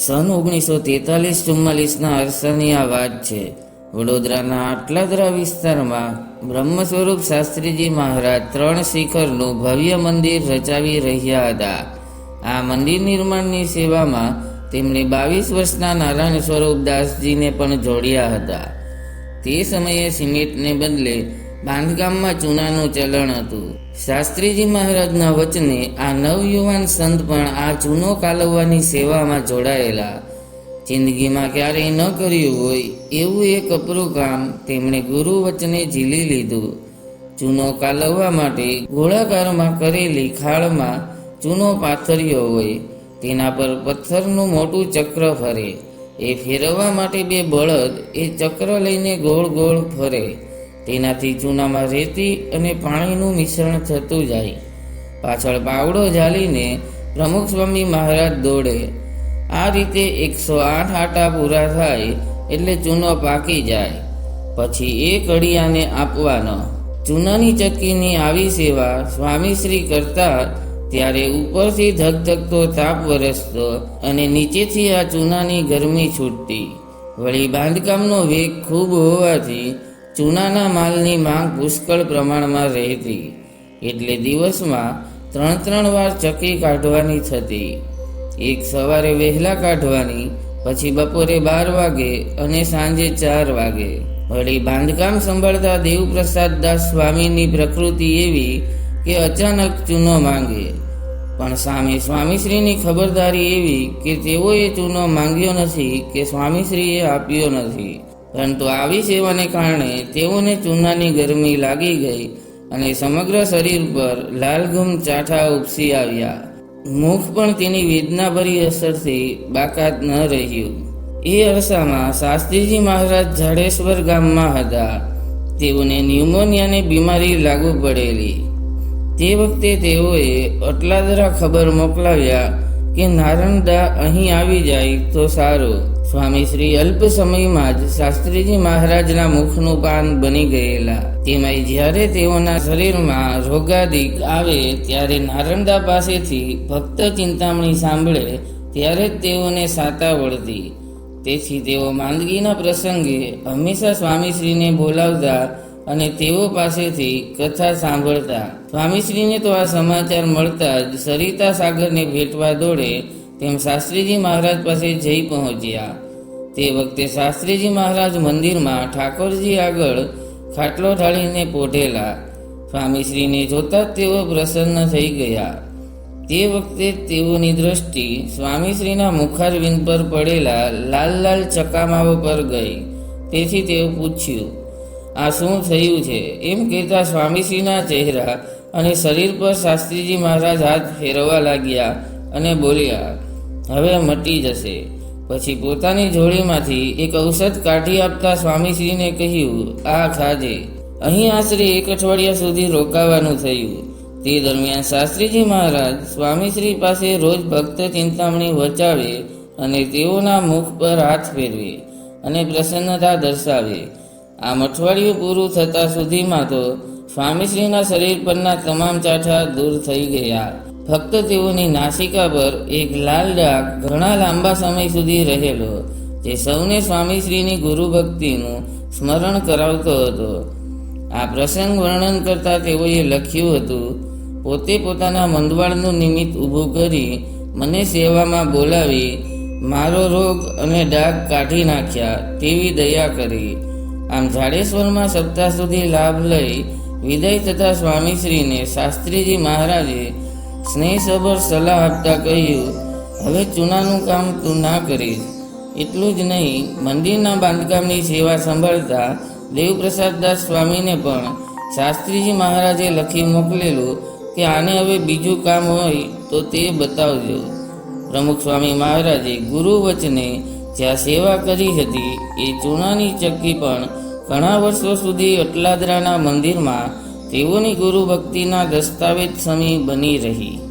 સન ઓગણીસો તેતાલીસ ચુમ્માલીસના અરસાની આ વાત છે. વડોદરાના આટલાદરા વિસ્તારમાં બ્રહ્મ સ્વરૂપ શાસ્ત્રીજી મહારાજ ત્રણ શિખરનું ભવ્ય મંદિર રચાવી રહ્યા હતા. આ મંદિર નિર્માણની સેવામાં તેમણે બાવીસ વર્ષના નારાયણ સ્વરૂપ દાસજીને પણ જોડ્યા હતા. તે સમયે સિમેન્ટને બદલે બાંધકામમાં ચૂનાનું ચલણ હતું. શાસ્ત્રીજી મહારાજના વચને આ નવયુવાન સંત પણ આ ચૂનો કાલવવાની સેવામાં જોડાયેલા. જિંદગીમાં ક્યારેય ન કર્યું હોય એવું એક અપરું કામ તેમણે ગુરુ વચને ઝીલી લીધું. ચૂનો કાલવવા માટે ગોળાકારમાં કરેલી ખાળમાં ચૂનો પાથર્યો હોય, તેના પર પથ્થરનું મોટું ચક્ર ફરે. એ ફેરવવા માટે બે બળદ એ ચક્ર લઈને ગોળ ગોળ ફરે. તેનાથી ચૂનામાં રેતી અને પાણીનું મિશ્રણ થતું જાય. પાછળ પાવડો ઝાલીને પ્રમુખ સ્વામી મહારાજ દોડે. આ રીતે એકસો આઠ આટા પૂરા થાય એટલે ચૂનો પાકી જાય. પછી એ કડિયાને આપવાનો. ચૂનાની ચક્કીની આવી સેવા સ્વામીશ્રી કરતા ત્યારે ઉપરથી ધગધગતો તાપ વરસતો અને નીચેથી આ ચૂનાની ગરમી છૂટતી. વળી બાંધકામનો વેગ ખૂબ હોવાથી ચૂનાના માલની માંગ પુષ્કળ પ્રમાણમાં રહેતી. એટલે દિવસમાં ત્રણ ત્રણ વાર ચક્કી કાઢવાની થતી. એક સવારે વહેલા કાઢવાની, પછી બપોરે બાર વાગે અને સાંજે ચાર વાગે. વળી બાંધકામ સંભાળતા દેવપ્રસાદ દાસ સ્વામીની પ્રકૃતિ એવી કે અચાનક ચૂનો માંગે. પણ સામે સ્વામીશ્રીની ખબરદારી એવી કે તેઓએ ચૂનો માંગ્યો નથી કે સ્વામીશ્રીએ આપ્યો નથી. પરંતુ આવી સેવાને કારણે તેઓને ચૂનાની ગરમી લાગી ગઈ અને સમગ્ર શરીર પર લાલઘુમ ચાઠા ઉપસી આવ્યા. મુખ પણ તેની વેદનાભરી અસરથી બાકાત ન રહ્યું. એ અરસામાં શાસ્ત્રીજી મહારાજ જાડેશ્વર ગામમાં હતા. તેઓને ન્યુમોનિયાની બીમારી લાગુ પડેલી. તે વખતે તેઓએ અટલાદરા ખબર મોકલાવ્યા કે નારણદા અહીં આવી જાય તો સારું. સ્વામી શ્રી અલ્પ સમયમાં જ શાસ્ત્રીજી મહારાજના મુખનું પાન બની ગયેલા. તેમાંય જ્યારે તેઓના શરીરમાં રોગાદિક આવે ત્યારે નારંદા પાસેથી ભક્ત ચિંતામણી સાંભળે ત્યારે જ તેઓને સાતા વળતી. તેથી તેઓ માંદગીના પ્રસંગે હંમેશા સ્વામીશ્રીને બોલાવતા અને તેઓ પાસેથી કથા સાંભળતા. સ્વામીશ્રીને તો આ સમાચાર મળતા જ સરિતા સાગરને ભેટવા દોડે તેમ શાસ્ત્રીજી મહારાજ પાસે જઈ પહોંચ્યા. તે વખતે શાસ્ત્રીજી મહારાજ મંદિરમાં ઠાકોરજી આગળ ખાટલો ઢાળીને પોઢેલા સ્વામીશ્રીને જોતા તેઓ પ્રસન્ન થઈ ગયા. તે વખતે તેઓની દ્રષ્ટિ સ્વામીશ્રીના મુખારવિંદ પર પડેલા લાલ લાલ ચકામાઓ પર ગઈ. તેથી તેઓ પૂછ્યું, આ શું થયું છે? એમ કહેતા સ્વામીશ્રીના ચહેરા અને શરીર પર શાસ્ત્રીજી મહારાજ હાથ ફેરવવા લાગ્યા અને બોલ્યા હવે મટી જશે. પછી પોતાની જોડીમાંથી એક ઔષધ કાઢી આપતા સ્વામીશ્રીને કહ્યું, આ ખાજે. અહીં આશરે એક અઠવાડિયા સુધી રોકાવાનું થયું. તે દરમિયાન શાસ્ત્રીજી મહારાજ સ્વામીશ્રી પાસે રોજ ભક્ત ચિંતામણી વચાવે અને તેઓના મુખ પર હાથ ફેરવે અને પ્રસન્નતા દર્શાવે. આમ અઠવાડિયું પૂરું થતાં સુધીમાં તો સ્વામીશ્રીના શરીર પરના તમામ ચાઠા દૂર થઈ ગયા. ફક્ત તેઓની નાસિકા પર એક લાલ ડાઘ ઘણા લાંબા સમય સુધી રહેલો જે સૌને સ્વામીશ્રીની ગુરુ ભક્તિનું સ્મરણ કરાવતો હતો. આ પ્રસંગ વર્ણન કરતા તેઓએ લખ્યું હતું, પોતે પોતાના મંદવાળનું નિમિત્ત ઊભું કરી મને સેવામાં બોલાવી, મારો રોગ અને ડાઘ કાઢી નાખ્યા તેવી દયા કરી. આમ જાડેશ્વરમાં સપ્તાહ સુધી લાભ લઈ વિદાય થતા સ્વામીશ્રીને શાસ્ત્રીજી મહારાજે સ્નેહસભર સલાહ આપતા કહ્યું, હવે ચૂનાનું કામ તું ના કરીશ. એટલું જ નહીં, મંદિરના બાંધકામની સેવા સંભાળતા દેવપ્રસાદદાસ સ્વામીને પણ શાસ્ત્રીજી મહારાજે લખી મોકલેલું કે આને હવે બીજું કામ હોય તો તે બતાવજો. પ્રમુખ સ્વામી મહારાજે ગુરુ વચને જ્યાં સેવા કરી હતી, એ ચૂનાની ચક્કી પણ ઘણા વર્ષો સુધી અટલાદરાના મંદિરમાં તેઓની ગુરુ ભક્તિના દસ્તાવેજ સમી બની રહી.